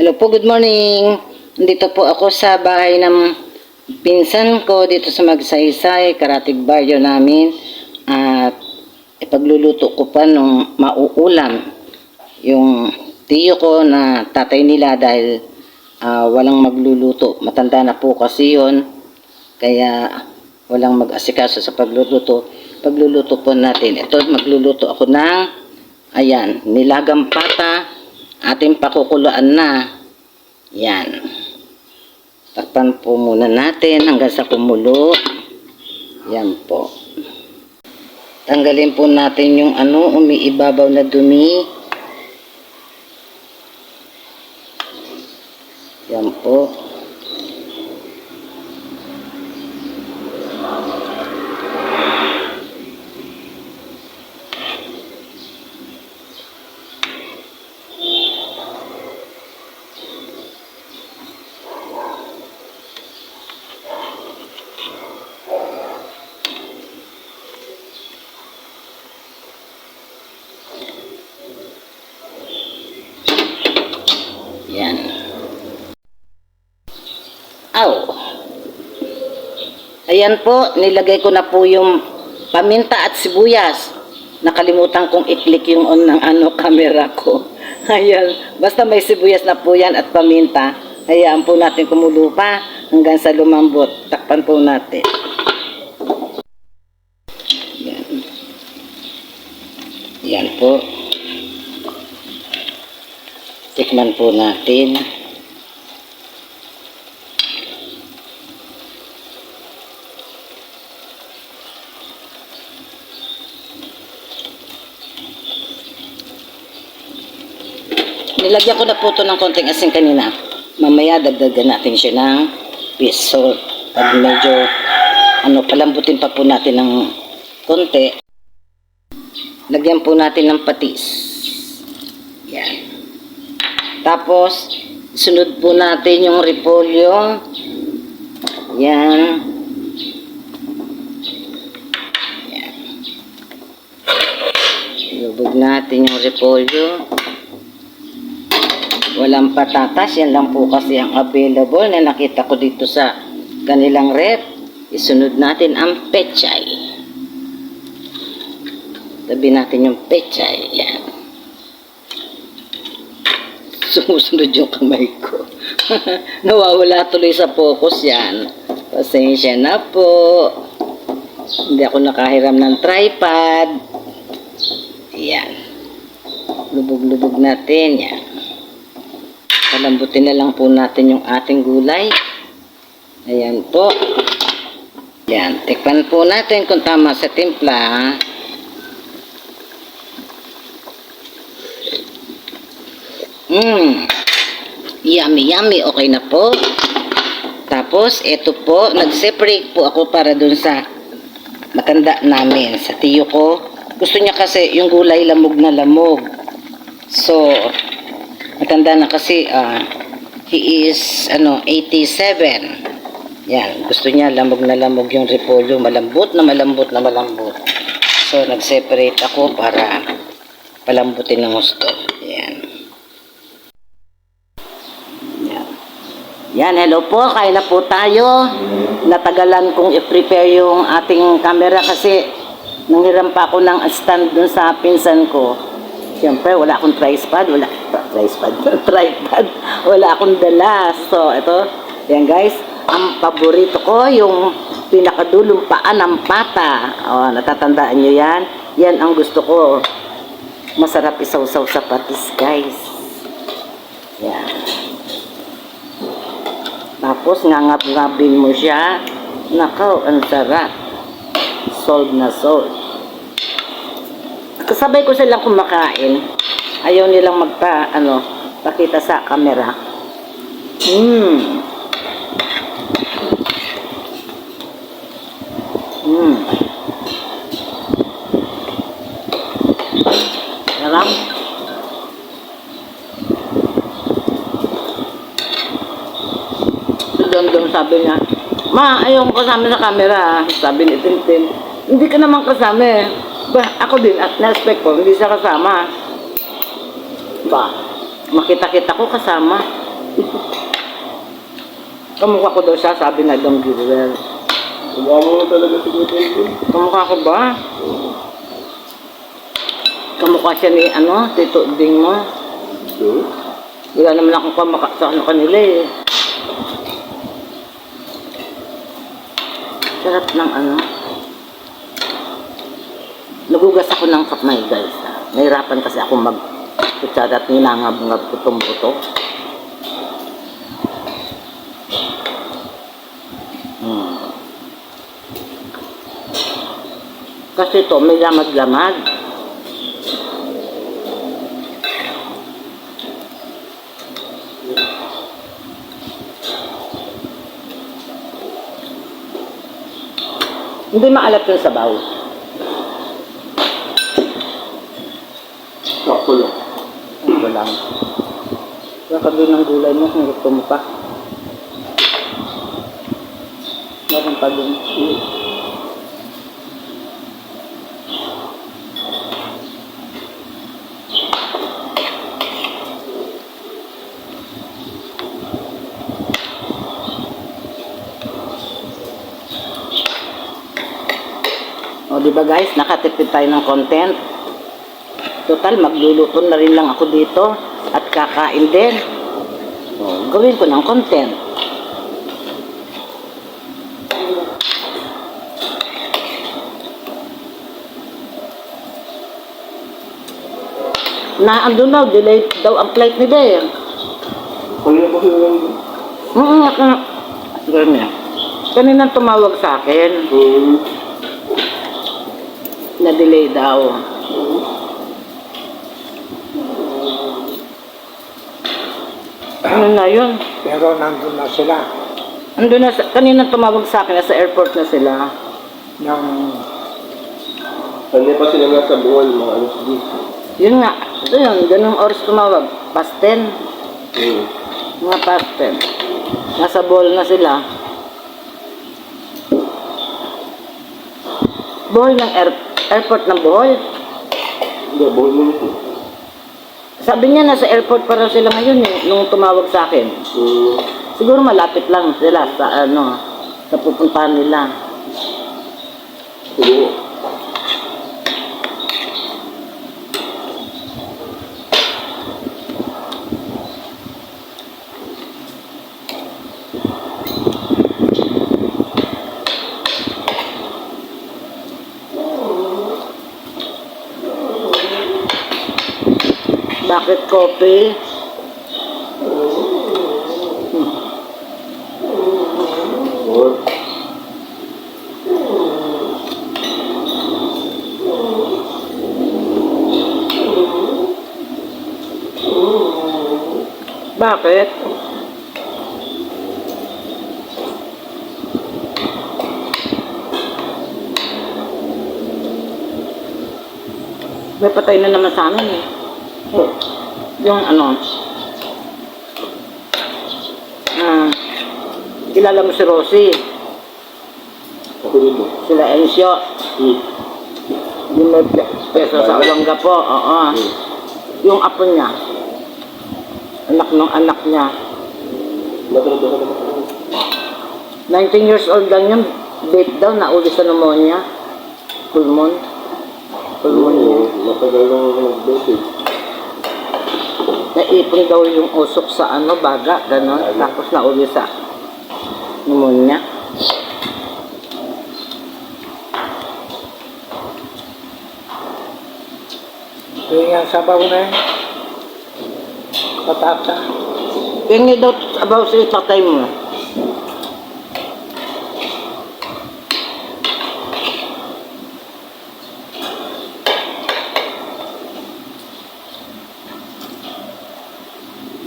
Hello po, good morning. Dito po ako sa bahay ng pinsan ko dito sa Magsaysay, Karatig Barrio namin. At ipagluluto ko pa nung mauulam yung tiyo ko na tatay nila dahil ah, walang magluluto. Matanda na po kasi yon Kaya walang mag-asikaso sa pagluluto. Pagluluto po natin. Ito, magluluto ako ng, ayan, nilagang pata, ating pakukulaan na. Yan. Takpan po muna natin hanggang sa kumulo. Yan po. Tanggalin po natin yung ano, umiibabaw na dumi. Yan po. Yan. Aw. Ayan po, nilagay ko na po yung paminta at sibuyas. Nakalimutan kong i-click yung on ng ano camera ko. Ayan, basta may sibuyas na po yan at paminta. Hayaan po natin kumulo pa hanggang sa lumambot. Takpan po natin. Yan. Yan po. Tikman po natin. Nilagyan ko na po ito ng konting asin kanina. Mamaya dagdagan natin siya ng fish salt. Pag medyo ano, palambutin pa po natin ng konti. Lagyan po natin ng patis. Yan. Tapos, sunod po natin yung repolyo. Yan. Yan. Lubog natin yung repolyo. Walang patatas. Yan lang po kasi ang available na nakita ko dito sa kanilang rep. Isunod natin ang pechay. Tabi natin yung pechay. Yan. Sumusunod yung kamay ko. Nawawala tuloy sa focus yan. Pasensya na po. Hindi ako nakahiram ng tripod. Yan. Lubog-lubog natin. Yan. Palambutin na lang po natin yung ating gulay. Ayan po. Yan. Tikpan po natin kung tama sa timpla. Mmm. Yummy, yummy. Okay na po. Tapos, ito po, nag-separate po ako para dun sa matanda namin, sa tiyo ko. Gusto niya kasi yung gulay lamog na lamog. So, matanda na kasi, ah, he is, ano, 87. Yan, gusto niya lamog na lamog yung repolyo, malambot na malambot na malambot. So, nag-separate ako para palambutin ng gusto. Yan. Yan, hello po. Kain na po tayo. Natagalan kong i-prepare yung ating camera kasi nanghiram pa ako ng stand dun sa pinsan ko. Siyempre, wala akong tripod. Wala, tripod, tripod. Wala akong dala. So, ito. Yan guys. Ang paborito ko, yung pinakadulong paa ng pata. O, natatandaan nyo yan? Yan ang gusto ko. Masarap isaw-saw sa patis, guys. Yan. Tapos ngangab-ngabin mo siya. Nakaw, ang sarap. Sold na sold. Kasabay ko silang kumakain. Ayaw nilang magpa, ano, pakita sa camera. Mmm. Mmm. Sarap. Dondong sabi niya, Ma, ayaw ko kasama sa camera. Sabi ni Tintin, hindi ka naman kasama eh. Ba, ako din, at na-expect ko, hindi siya kasama. Ba, makita-kita ko kasama. Kamukha ko daw siya, sabi na Dong Gilwell. Kumama mo talaga si Tonton. Kamukha ko ba? Kamukha siya ni ano, Tito Ding mo. So, Wala naman akong kamaka sa ano kanila eh. Sarap ng ano. Nagugas ako ng kapmay guys. ah. Nahirapan kasi ako mag kutsara at ninangab-ngab ko itong buto. Hmm. Kasi ito may lamag-lamag. Hindi maalat yung sabaw. sakto lang. Ito lang. Nakabili ng gulay mo kung gusto mo pa. Meron pa din. O, di guys, nakatipid tayo ng content. Total, magluluto na rin lang ako dito kakain din. O, gawin ko ng content. Na ando na, delay daw ang flight ni Bear. Kanina pa sila lang. Oo, naka... Ganyan. Kanina tumawag sa akin, Hmm. na delay daw. Ano na yun? Pero nandun na sila Ando na, sa- kanina tumawag sa akin, nasa airport na sila. ng Kanina pa sila nasa buwan, mga alas 10. Yun nga, ito yun, ganung oras tumawag, past 10, Hmm. mga past 10. Nasa ball na sila. Bohol ng air, airport ng Bohol. Hindi, buwan mo nito. Sabi niya, nasa airport pa raw sila ngayon eh, nung tumawag sa akin. Siguro malapit lang sila sa ano, sa pupuntahan nila. Siguro. Kopi? Or, Bakit? May patay na naman sa amin eh. Oh, Yung ano, ah, kilala mo si Rosie, ako dito. sila Ensyo, Hmm. yung may pe- peso sa Olongga po, oo. Hmm. Yung apo niya, anak ng anak niya, Matanda ka naman. 19 years old lang yun, date daw, nauli sa pneumonia, pulmon, pulmon matagal lang ako nag-dosage. Naipon daw yung usok sa ano, baga, gano'n, tapos nauli sa pneumonia. yung yung sabaw na yun. Patata. Pingi daw about sa tatay mo.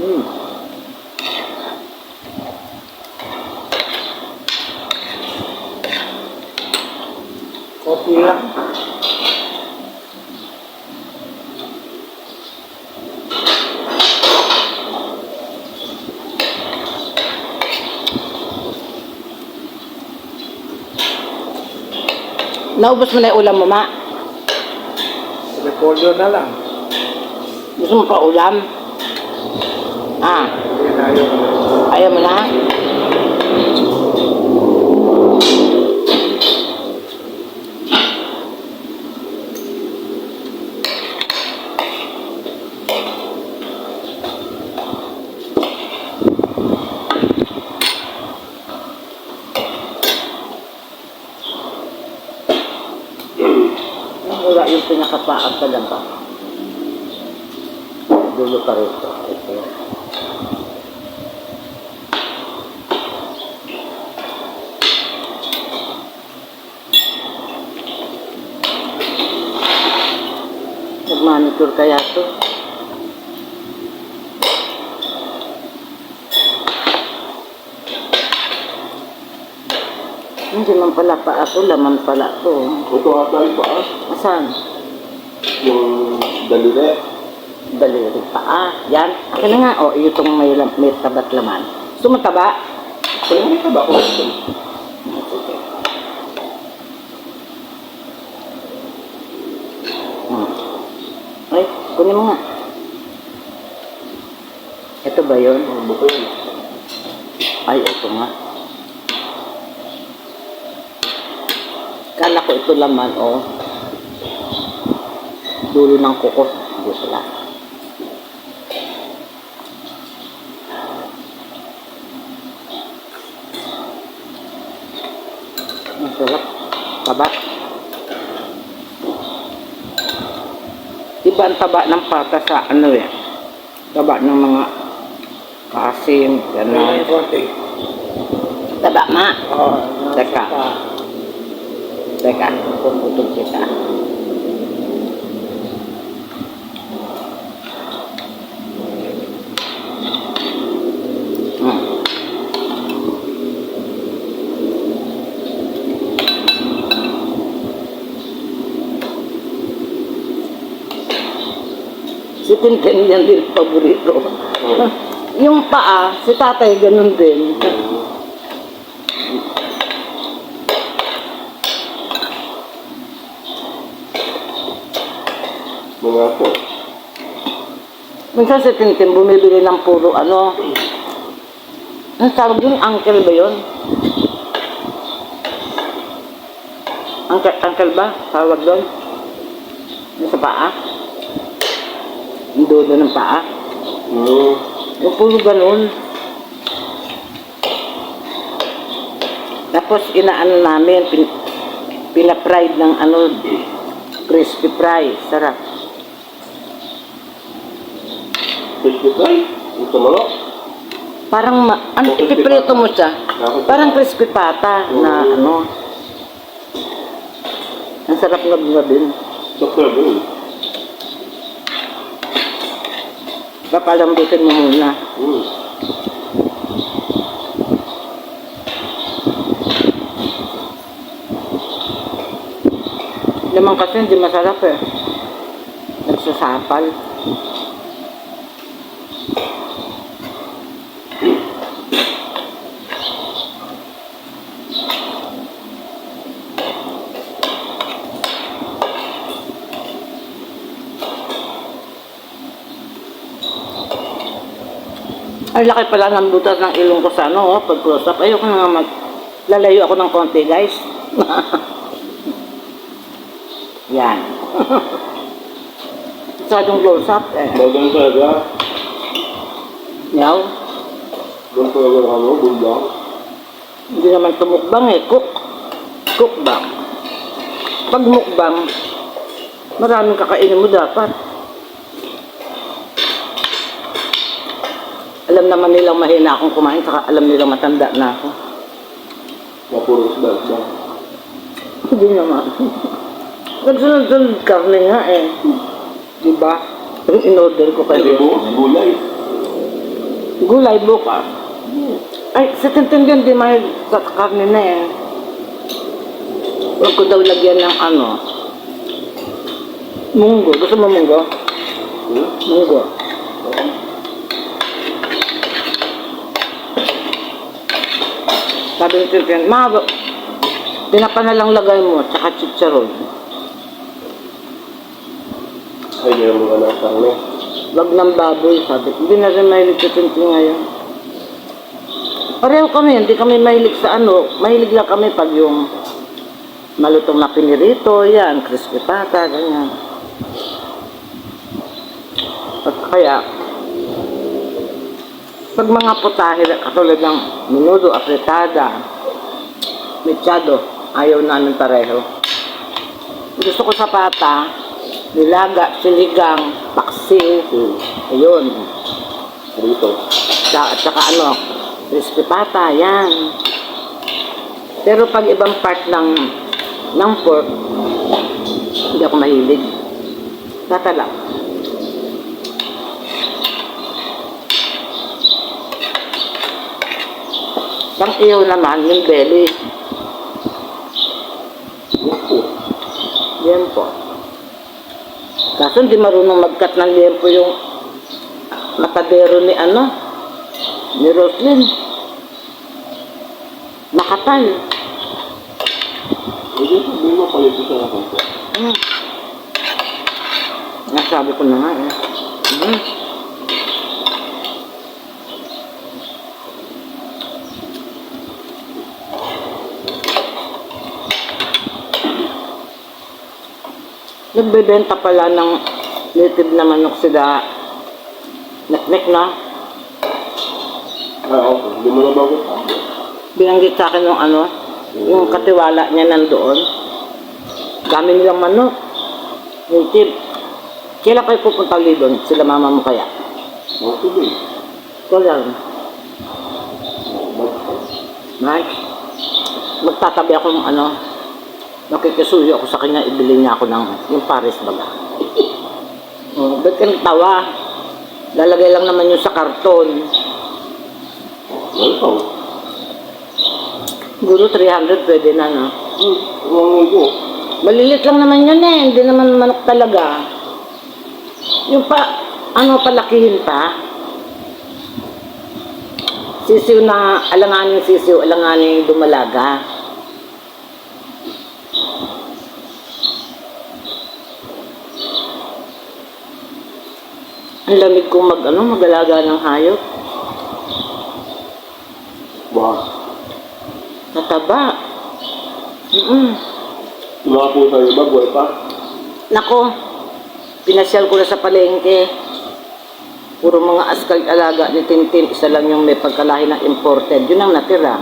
Hmm. Kopi lang. Naubos mo na yung ulam mo, ma. Repolyo na lang. Gusto mo pa ulam? Ah, ayaw mo na? Yung pinakapaat talaga. Dulo pa rito. Ito. Nag-manicure kaya to? Hindi man pala pa ako, laman pala to. Ito ata yung paa. Asan? Yung daliri. Daliri pa. Ah, yan. Akin na nga. O, oh, itong may, may tabat laman. Gusto mo taba? Kaya may taba ko. Sige. Hmm. Ay, kunin mo nga. Ito ba yun? Buko yun. Ay, ito nga. Kala ko ito laman, oh. Dulo ng kuko. Hindi pala. Ang sarap. Taba. Iba ang taba ng pata sa ano eh. Taba ng mga kasim, gano'n. Taba ma. Oo. Teka. Teka, puputol kita. Si Tintin yan din paborito. Yung paa, si tatay ganun din. Mga po. Minsan si Tintin bumibili ng puro ano. Ang tawag yun, uncle ba yun? Uncle, uncle ba? Tawag doon? Sa paa? Dulo ng paa? Hmm. Yung puro ganun. Tapos inaano namin, pin, pina-fried ng ano, crispy fry. Sarap. Crispy fry. Ito malo. Parang, ma- ano, ipiprito mo siya. Parang crispy pata na ano. Ang sarap ng gabin. Doktor yun. Papalambutin mo muna. Hmm. Naman kasi hindi masarap eh. Nagsasapal. Ang laki pala ng butas ng ilong ko sa ano, oh, pag close up. Ayoko na nga mag... Lalayo ako ng konti, guys. Yan. Masyadong close up eh. Bagan talaga. Yaw. Doon talaga ano, bundang. Hindi naman tumukbang eh. Cook. Cookbang. Pag mukbang, maraming kakainin mo dapat. Alam naman nilang mahina akong kumain, saka alam nilang matanda na ako. Mapuro isda, isda. Hindi naman. Nagsunod-sunod karne nga eh. Di ba? Yung in-order ko kayo. po, gulay. Gulay bukas. Ay, sa tintindihan di may sa karne na eh. Huwag ko daw lagyan ng ano. Munggo. Gusto mo munggo? Munggo. Sabi ni Tintin, Ma, pinapa na lang lagay mo, tsaka chicharon. Ay, meron mga nasa ano. Wag ng baboy, sabi. Hindi na rin mahilig sa tintin ngayon. Pareho kami, hindi kami mahilig sa ano. Mahilig lang kami pag yung malutong na pinirito, yan, crispy pata, ganyan. At kaya, pag mga putahe, katulad ng menudo, apretada, mechado, ayaw namin pareho. Gusto ko sa pata, nilaga, siligang, paksiw, ayun. Dito. Tsaka, tsaka ano, crispy pata, yan. Pero pag ibang part ng ng pork, hindi ako mahilig. Pata lang. Pang iyo naman, yung belly. Opo. Yan po. Kaso hindi marunong mag-cut ng liempo yung matadero ni ano, ni Roslyn. Makapal. Hindi, sabihin mo palit sa akin. Hmm. Nasabi ko na nga eh. Hmm. Nagbebenta pala ng native na manok sila. Neknek na. Ah, okay. Hindi mo na bago. Binanggit sa akin yung ano, yung katiwala niya nandoon. Dami nilang manok. Tip. Kailan kayo pupunta ulit doon? Sila mama mo kaya? Mga sige. Ikaw lang. Mag- Nice. Magtatabi ako ng ano, nakikisuyo ako sa kanya, ibili niya ako ng yung Paris baga. Oh, ba't ka nagtawa? Lalagay lang naman yun sa karton. Welcome. Guro 300 pwede na, no? Hmm. Ang ito. Malilit lang naman yun eh, hindi naman manok talaga. Yung pa, ano, palakihin pa. Sisiw na, alanganin sisiw, alanganin dumalaga. Ang lamig kong mag, ano, mag-alaga ng hayop. Ba. Nataba. Mm-mm. Mga pusa yung iba, buhay pa. Nako, pinasyal ko na sa palengke. Puro mga askal alaga ni Tintin, isa lang yung may pagkalahi ng imported. Yun ang natira.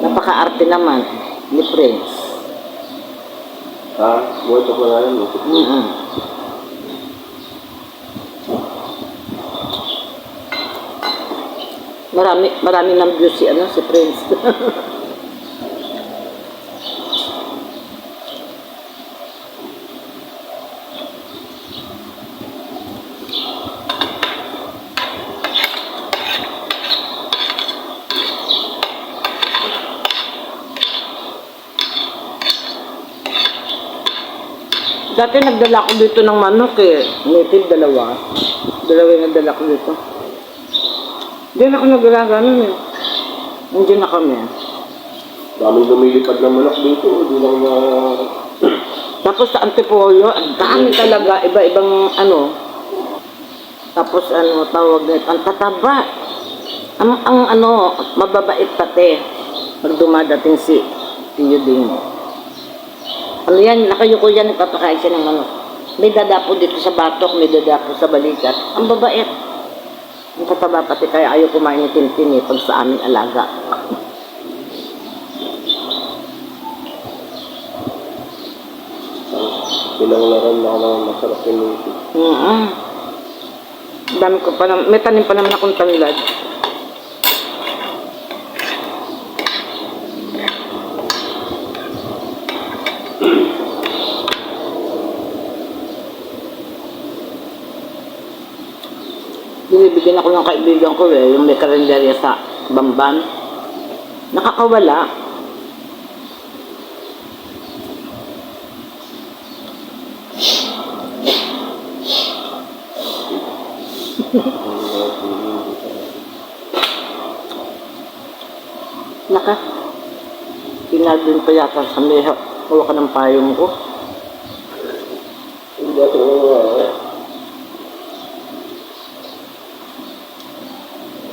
Napaka-arte naman ni Prince. Ha? Buhay pa pala yan. no? Mm-mm. Marami, marami ng views si, ano, si Prince. Dati nagdala ko dito ng manok eh. Native dalawa. Dalawa yung nagdala ko dito. Na ako nagdala nun eh. Hindi na kami. Daming lumilipad ng manok dito. Hindi lang na... Tapos sa Antipolo, ang dami talaga, iba-ibang ano. Tapos ano, tawag nito, ang tataba. Ang, ang ano, mababait pati. Pag dumadating si Tiyo Ding. Ano yan, nakayuko yan, nagpapakain siya ng manok. May dadapo dito sa batok, may dadapo sa balikat. Ang babait. Ang tataba pati, kaya ayaw kumain ni Tintin eh, pag sa aming alaga. Pinanglaran na ako ng masarap yung luto. Mm Dami ko pa naman, may tanim pa naman akong tanglad. Binibigyan ako ng kaibigan ko eh, yung may karinderya sa Bamban. Nakakawala. Naka. Pinagdun pa yata sa may hawa ka ng payong ko. Hindi ako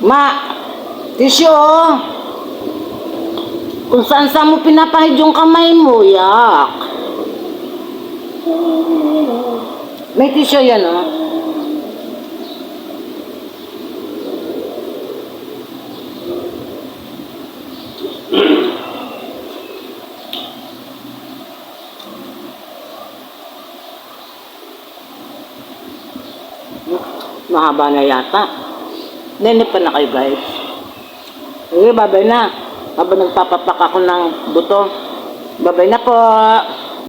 Ma, tissue oh. Kung saan saan mo pinapahid yung kamay mo, yak. May tissue yan oh. Mahaba na yata. Nene pa na kayo guys. Sige, babay na. Habang nagpapapak ako ng buto. Babay na po.